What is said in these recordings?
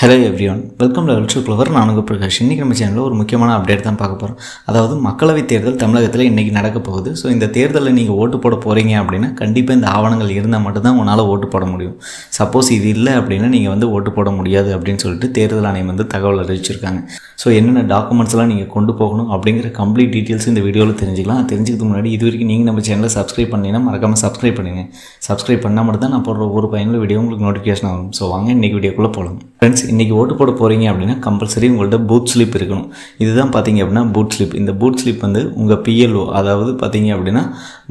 Hello everyone welcome level to clever நான் பிரகாஷ். இன்றைக்கி நம்ம சேனலில் ஒரு முக்கியமான அப்டேட் தான் பார்க்க போகிறோம் அதாவது மக்களவைத் தேர்தல் தமிழகத்தில் இன்றைக்கி நடக்க போகுது. ஸோ இந்த தேர்தலில் நீங்கள் ஓட்டு போட போகிறீங்க அப்படின்னா கண்டிப்பாக இந்த ஆவணங்கள் இருந்தால் மட்டும்தான் உங்களால் ஓட்டு போட முடியும். சப்போஸ் இது இல்லை அப்படின்னா நீங்கள் வந்து ஓட்டு போட முடியாது அப்படின்னு சொல்லிட்டு தேர்தல் ஆணையம் வந்து தகவல் அறிவிச்சிருக்காங்க. ஸோ என்னென்ன டாக்குமெண்ட்ஸ்லாம் நீங்கள் கொண்டு போகணும் அப்படிங்கிற கம்ப்ளீட் டீட்டெயில்ஸ் இந்த வீடியோவில் தெரிஞ்சுக்கலாம். அது தெரிஞ்சுக்கிறதுக்கு முன்னாடி இது வரைக்கும் நீங்கள் நம்ம சேனலை சப்ஸ்கிரைப் பண்ணீங்கன்னா மறக்காமல் சப்ஸ்கிரைப் பண்ணுங்க. சப்ஸ்கிரைப் பண்ணால் மட்டும் தான் நான் போடுற ஒரு பயனுள்ள வீடியோ உங்களுக்கு நோட்டிஃபிகேஷன் ஆகும் ஸோ வாங்க இன்றைக்கி வீடியோக்குள்ளே போகலாம் ஃப்ரெண்ட்ஸ் இன்றைக்கி ஓட்டு போட போகிறீங்க அப்படின்னா கம்பல்சரி உங்கள்கிட்ட பூத் ஸ்லிப் இருக்கணும். இதுதான் பார்த்தீங்க அப்படின்னா பூத் ஸ்லிப் இந்த பூத் ஸ்லிப் வந்து உங்கள் பிஎல்ஓ அதாவது பார்த்தீங்க அப்படின்னா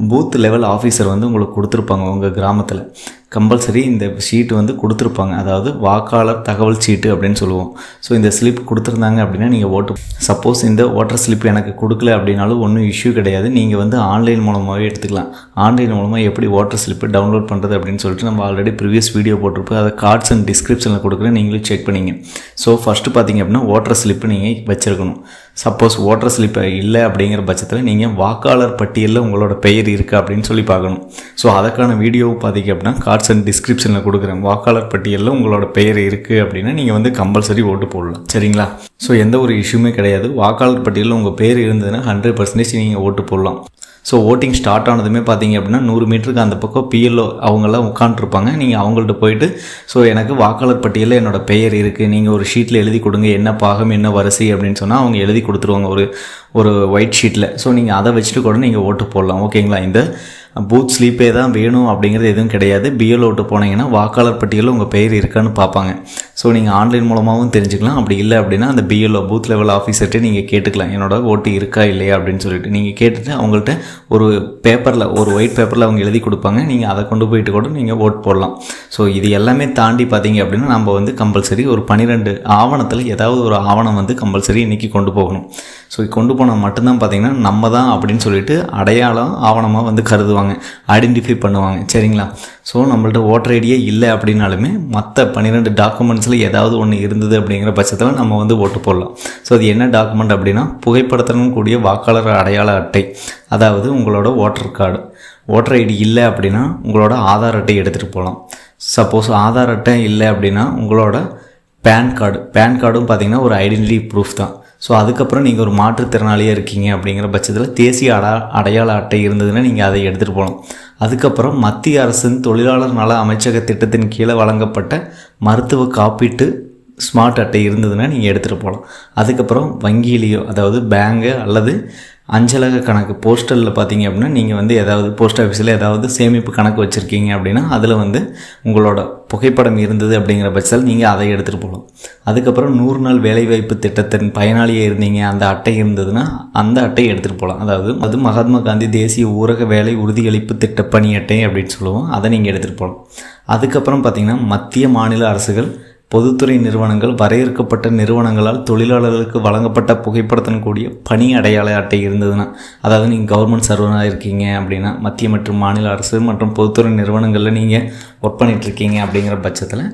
பூத் லெவல் ஆஃபீஸர் வந்து உங்களுக்கு கொடுத்துருப்பாங்க உங்கள் கிராமத்தில். கம்பல்சரி இந்த ஷீட்டு வந்து கொடுத்துருப்பாங்க. அதாவது வாக்காளர் தகவல் சீட்டு அப்படின்னு சொல்லுவோம். ஸோ இந்த ஸ்லிப் கொடுத்துருந்தாங்க அப்படின்னா நீங்கள் ஓட்டு சப்போஸ் இந்த ஓட்டர் ஸ்லிப் எனக்கு கொடுக்கல அப்படின்னாலும் ஒன்றும் இஷ்யூ கிடையாது. நீங்கள் வந்து ஆன்லைன் மூலமாகவே எடுத்துக்கலாம். ஆன்லைன் மூலமாக எப்படி ஓட்டர் ஸ்லிப்பு டவுன்லோட் பண்ணுறது அப்படின்னு சொல்லிட்டு நம்ம ஆல்ரெடி ப்ரீவியஸ் வீடியோ போட்டிருப்போம். அதை கார்ட்ஸ் அண்ட் டிஸ்கிரிப்ஷனில் கொடுக்குறேன். நீங்களும் செக் பண்ணிங்க. ஸோ ஃபஸ்ட்டு பார்த்தீங்க அப்படின்னா ஓட்டர் ஸ்லிப்பு நீங்கள் வச்சுருக்கணும். சப்போஸ் ஓட்டர் ஸ்லிப் இல்லை அப்படிங்கிற பட்சத்தில் நீங்கள் வாக்காளர் பட்டியலில் உங்களோட பெயர் இருக்குது அப்படின்னு சொல்லி பார்க்கணும். ஸோ அதற்கான வீடியோ பார்த்தீங்க அப்படின்னா கார்ட்ஸ் அண்ட் டிஸ்கிரிப்ஷனில் கொடுக்குறேன். வாக்காளர் பட்டியலில் உங்களோட பெயர் இருக்குது அப்படின்னா நீங்கள் வந்து கம்பல்சரி ஓட்டு போடலாம். சரிங்களா? ஸோ எந்த ஒரு இஷ்யூமே கிடையாது. வாக்காளர் பட்டியலில் உங்கள் பேர் இருந்ததுன்னா ஹண்ட்ரட் பர்சன்டேஜ் நீங்கள் ஓட்டு போடலாம். ஸோ ஓட்டிங் ஸ்டார்ட் ஆனதுமே பார்த்தீங்க அப்படின்னா நூறு மீட்டருக்கு அந்த பக்கம் பிஎல்ஓ அவங்கெல்லாம் உட்காந்துருப்பாங்க நீங்கள் அவங்கள்ட்ட போயிட்டு ஸோ எனக்கு வாக்காளர் பட்டியலில் என்னோட பெயர் இருக்குது நீங்கள் ஒரு ஷீட்டில் எழுதி கொடுங்க. என்ன பாகம் என்ன வரிசை அப்படின்னு சொன்னால் அவங்க எழுதி கொடுத்துருவாங்க. ஒரு ஒரு ஒயிட் ஷீட்டில் ஸோ நீங்கள் அதை வச்சுட்டு கூட நீங்கள் ஓட்டு போடலாம். ஓகேங்களா இந்த பூத் ஸ்லீப்பே தான் வேணும் அப்படிங்கிறது எதுவும் கிடையாது. பிஎல் ஓட்டு போனீங்கன்னா வாக்காளர் பட்டியலில் உங்கள் பெயர் இருக்கான்னு பார்ப்பாங்க. ஸோ நீங்கள் ஆன்லைன் மூலமாகவும் தெரிஞ்சுக்கலாம். அப்படி இல்லை அப்படின்னா அந்த பிஎல்ஓ பூத் லெவல் ஆஃபீஸர்கிட்ட நீங்கள் கேட்டுக்கலாம். என்னோட ஓட்டு இருக்கா இல்லையா அப்படின்னு சொல்லிட்டு. நீங்கள் கேட்டுட்டு அவங்கள்ட்ட ஒரு பேப்பரில் ஒரு ஒயிட் பேப்பரில் அவங்க எழுதி கொடுப்பாங்க. நீங்கள் அதை கொண்டு போயிட்டு கூட நீங்கள் ஓட் போடலாம். ஸோ இது எல்லாமே தாண்டி பார்த்தீங்க அப்படின்னா நம்ம வந்து கம்பல்சரி ஒரு பன்னிரெண்டு ஆவணத்தில் ஏதாவது ஒரு ஆவணம் வந்து கம்பல்சரி இன்றைக்கி கொண்டு போகணும். ஸோ கொண்டு போனால் மட்டும்தான் பார்த்தீங்கன்னா நம்ம தான் அப்படின்னு சொல்லிட்டு அடையாளம் ஆவணமாக வந்து கருதுவாங்க. ஐடென்டிஃபை பண்ணுவாங்க. சரிங்களா? ஸோ நம்மள்ட்ட ஓட்டர் ஐடியே இல்லை அப்படின்னாலுமே மற்ற பன்னிரெண்டு டாக்குமெண்ட்ஸ் டாக்குமெண்ட்ஸில் ஏதாவது ஒன்று இருந்தது அப்படிங்கிற பட்சத்தில் நம்ம வந்து ஓட்டு போடலாம். ஸோ அது என்ன டாக்குமெண்ட் அப்படின்னா புகைப்படத்துடன் கூடிய வாக்காளர் அடையாள அட்டை அதாவது உங்களோட ஓட்டர் கார்டு ஓட்டர் ஐடி இல்லை அப்படின்னா உங்களோட ஆதார் அட்டை எடுத்துகிட்டு போகலாம் சப்போஸ் ஆதார் அட்டை இல்லை அப்படின்னா உங்களோட பேன் கார்டு பேன் கார்டும் பார்த்திங்கன்னா ஒரு ஐடென்டிட்டி ப்ரூஃப் தான். ஸோ அதுக்கப்புறம் நீங்கள் ஒரு மாற்றுத்திறனாளியாக இருக்கீங்க அப்படிங்கிற பட்சத்தில் தேசிய அடா அடையாள அட்டை இருந்ததுன்னா நீங்கள் அதை எடுத்துகிட்டு போகலாம் அதுக்கப்புறம் மத்திய அரசின் தொழிலாளர் நல அமைச்சக திட்டத்தின் கீழே வழங்கப்பட்ட மருத்துவ காப்பீட்டு ஸ்மார்ட் அட்டை இருந்ததுன்னா நீங்கள் எடுத்துகிட்டு போகலாம் அதுக்கப்புறம் வங்கியிலேயோ அதாவது பேங்கு அல்லது அஞ்சலக கணக்கு போஸ்டலில் பார்த்தீங்க அப்படின்னா நீங்கள் வந்து ஏதாவது போஸ்ட் ஆஃபீஸில் ஏதாவது சேமிப்பு கணக்கு வச்சுருக்கீங்க அப்படின்னா அதில் வந்து உங்களோட புகைப்படம் இருந்தது அப்படிங்கிற பட்சத்தில் நீங்கள் அதை எடுத்துகிட்டு போகலாம் அதுக்கப்புறம் நூறு நாள் வேலைவாய்ப்பு திட்டத்தின் பயனாளியே இருந்தீங்க அந்த அட்டை இருந்ததுன்னா அந்த அட்டையை எடுத்துகிட்டு போகலாம் அதாவது அது மகாத்மா காந்தி தேசிய ஊரக வேலை உறுதியளிப்பு திட்ட பணி அட்டை அப்படின்னு சொல்லுவோம். அதை நீங்கள் எடுத்துகிட்டு போகலாம் அதுக்கப்புறம் பார்த்திங்கன்னா மத்திய மாநில அரசுகள் பொதுத்துறை நிறுவனங்கள் வரையறுக்கப்பட்ட நிறுவனங்களால் தொழிலாளர்களுக்கு வழங்கப்பட்ட புகைப்படத்தின் கூடிய பணி அடையாள அட்டை இருந்ததுன்னா அதாவது நீங்கள் கவர்மெண்ட் சர்வராக இருக்கீங்க அப்படின்னா மத்திய மற்றும் மாநில அரசு மற்றும் பொதுத்துறை நிறுவனங்களில் நீங்கள் ஒர்க் பண்ணிகிட்ருக்கீங்க அப்படிங்கிற பட்சத்தில்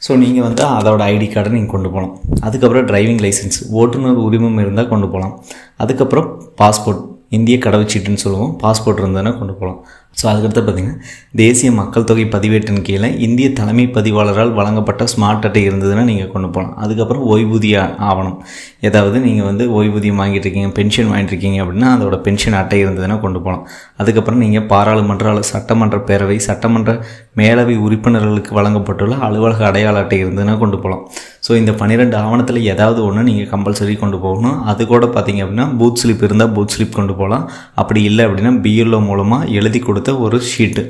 ஸோ நீங்கள் வந்து அதோட ஐடி கார்டை நீங்கள் கொண்டு போகலாம் அதுக்கப்புறம் டிரைவிங் லைசன்ஸ் ஓட்டுநர் உரிமம் இருந்தால் கொண்டு போகலாம் அதுக்கப்புறம் பாஸ்போர்ட் இந்திய கடவுச்சீட்டுன்னு சொல்லுவோம் பாஸ்போர்ட் இருந்ததுன்னா கொண்டு போகலாம் ஸோ அதுக்கடுத்து பார்த்திங்கன்னா தேசிய மக்கள் தொகை பதிவேட்டின் கீழே இந்திய தலைமை பதிவாளரால் வழங்கப்பட்ட ஸ்மார்ட் அட்டை இருந்ததுன்னா நீங்கள் கொண்டு போகலாம் அதுக்கப்புறம் ஓய்வூதிய ஆவணம். ஏதாவது நீங்கள் வந்து ஓய்வூதியம் வாங்கிட்டு இருக்கீங்க பென்ஷன் வாங்கிட்டு இருக்கீங்க அப்படின்னா அதோட பென்ஷன் அட்டை இருந்ததுன்னா கொண்டு போகலாம் அதுக்கப்புறம் நீங்கள் பாராளுமன்ற அல்லது சட்டமன்ற பேரவை சட்டமன்ற மேலவை உறுப்பினர்களுக்கு வழங்கப்பட்டுள்ள அலுவலக அடையாள அட்டை இருந்ததுன்னா கொண்டு போகலாம் ஸோ இந்த பன்னிரெண்டு ஆவணத்தில் ஏதாவது ஒன்று நீங்கள் கம்பல்சரி கொண்டு போகணும். அது கூட பார்த்தீங்க அப்படின்னா பூத் ஸ்லிப் இருந்தால் பூத் ஸ்லிப் கொண்டு போகலாம் அப்படி இல்லை அப்படின்னா பிஎல்ஓ மூலமாக எழுதி கொடுத்து ஒரு ஷீட்டு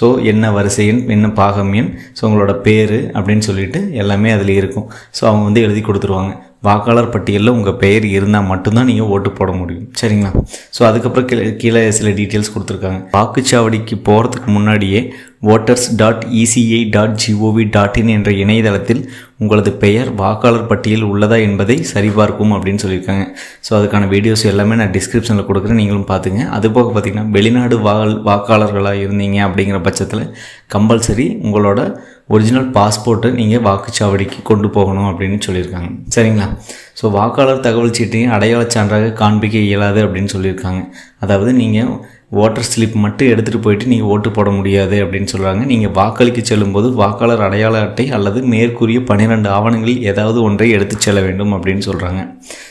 ஸோ என்ன வரிசை எண் என்ன பாகம் எண் ஸோ உங்களோட பேர் அப்படின்னு சொல்லிட்டு எல்லாமே அதில் இருக்கும். ஸோ அவங்க வந்து எழுதி கொடுத்துருவாங்க. வாக்காளர் பட்டியலில் உங்கள் பெயர் இருந்தால் மட்டும்தான் நீங்கள் ஓட்டு போட முடியும். சரிங்களா? ஸோ அதுக்கப்புறம் கீழே கீழே சில டீட்டெயில்ஸ் கொடுத்துருக்காங்க. வாக்குச்சாவடிக்கு போகிறதுக்கு முன்னாடியே voters dot ECI dot GOV dot in என்ற இணையதளத்தில் உங்களது பெயர் வாக்காளர் பட்டியல் உள்ளதா என்பதை சரிபார்க்கும் அப்படின்னு சொல்லியிருக்காங்க. ஸோ அதுக்கான வீடியோஸ் எல்லாமே நான் டிஸ்கிரிப்ஷனில் கொடுக்குறேன். நீங்களும் பார்த்துங்க. அதுபோக பார்த்திங்கன்னா வெளிநாடு வாழ் வாக்காளர்களாக இருந்தீங்க அப்படிங்கிற பட்சத்தில் கம்பல்சரி உங்களோட ஒரிஜினல் பாஸ்போர்ட்டை நீங்கள் வாக்குச்சாவடிக்கு கொண்டு போகணும் அப்படின்னு சொல்லியிருக்காங்க. சரிங்களா? ஸோ வாக்காளர் தகவல் சீட்டையும் அடையாளச் சான்றாக காண்பிக்க இயலாது அப்படின்னு சொல்லியிருக்காங்க. அதாவது நீங்கள் ஓட்டர் ஸ்லிப் மட்டும் எடுத்துகிட்டு போயிட்டு நீங்கள் ஓட்டு போட முடியாது அப்படின்னு சொல்கிறாங்க நீங்கள் வாக்களிக்க செல்லும்போது வாக்காளர் அடையாள அட்டை அல்லது மேற்கூறிய பன்னிரெண்டு ஆவணங்களில் ஏதாவது ஒன்றை எடுத்து செல்ல வேண்டும் அப்படின்னு சொல்கிறாங்க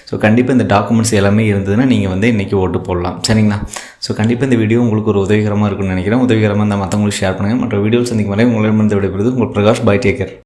ஸோ கண்டிப்பாக இந்த டாக்குமெண்ட்ஸ் எல்லாமே இருந்ததுன்னா நீங்கள் வந்து இன்றைக்கி ஓட்டு போடலாம். சரிங்களா? ஸோ கண்டிப்பாக இந்த வீடியோ உங்களுக்கு ஒரு உதவிகரமாக இருக்கும்னு நினைக்கிறேன். உதவிகரமாக இருந்தால் மற்றவங்களுக்கு ஷேர் பண்ணுங்கள் மற்ற வீடியோஸ் சந்திக்கும் வரை உங்களிடமிருந்து விடைபெறுவது உங்கள் பிரகாஷ் பை டேக்கர்